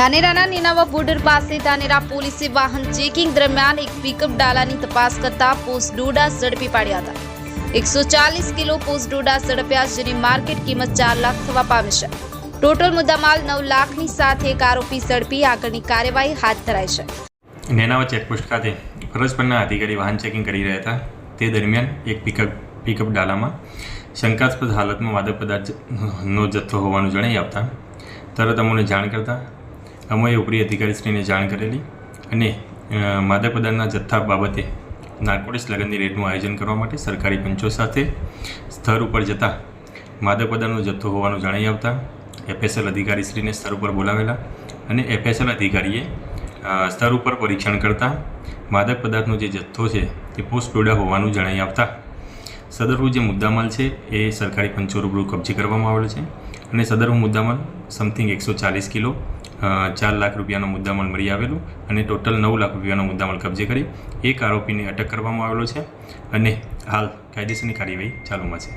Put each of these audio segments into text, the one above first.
ધાનેરાના નીનાવા border પાસે ધાનેરા પોલીસે વાહન ચેકિંગ દરમિયાન એક પિકઅપ ડાલાની તપાસ કરતા પોસ્ટ ડોડા ઝડપી પાડ્યા હતા. એકસો ચાલીસ કિલો પોસ્ટ ડોડા ઝડપ્યા જેની માર્કેટ કિંમત ચાર લાખ થવા પામી છે. ટોટલ મુદ્દામાલ નવ લાખની સાથે એક આરોપી ઝડપી આગળની કાર્યવાહી હાથ ધરાઈ છે. નેનાવા ચેકપોસ્ટ ખાતે ફરજ પરના અધિકારી વાહન ચેકિંગ કરી રહ્યા હતા. તે દરમિયાન એક પિકઅપ પિકઅપ ડાલામાં શંકાસ્પદ હાલતમાં માદક પદાર્થનો જથ્થો હોવાનું જણાઈ આવતા તરત અમોને જાણ કરતા અમોએ ઉપરી અધિકારીશ્રીને જાણ કરેલી અને માદક પદાર્થના જથ્થા બાબતે નાર્કોટિક્સ લગનની રેટનું આયોજન કરવા માટે સરકારી પંચો સાથે સ્થળ ઉપર જતા માદક પદાર્થનો જથ્થો હોવાનું જાણી આવતા એફએસએલ અધિકારીશ્રીને સ્થળ ઉપર બોલાવેલા અને એફએસએલ અધિકારીએ સ્તર ઉપર પરીક્ષણ કરતાં માદક પદાર્થનો જે જથ્થો છે તે પોસ્ટ ડોડા હોવાનું જણાઈ આવતા સદરહુ જે મુદ્દામાલ છે એ સરકારી પંચો રૂબરૂ કબજે કરવામાં આવેલો છે અને સદરહુ મુદ્દામાલ સમથિંગ એકસો ચાલીસ કિલો ચાર લાખ રૂપિયાનો મુદ્દામાલ મળી આવેલું અને ટોટલ નવ લાખ રૂપિયાનો મુદ્દામાલ કબજે કરી એક આરોપીને અટક કરવામાં આવેલો છે અને હાલ કાયદેસરની કાર્યવાહી ચાલુમાં છે.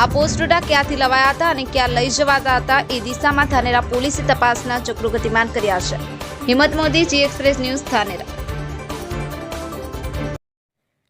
આ પોસ્ટોડા ક્યાંથી લવાયા હતા અને ક્યાં લઈ જવાતા હતા એ દિશામાં થાનેરા પોલીસે તપાસના ચક્રો ગતિમાન કર્યા છે. Himmat Modi, G express news Thanera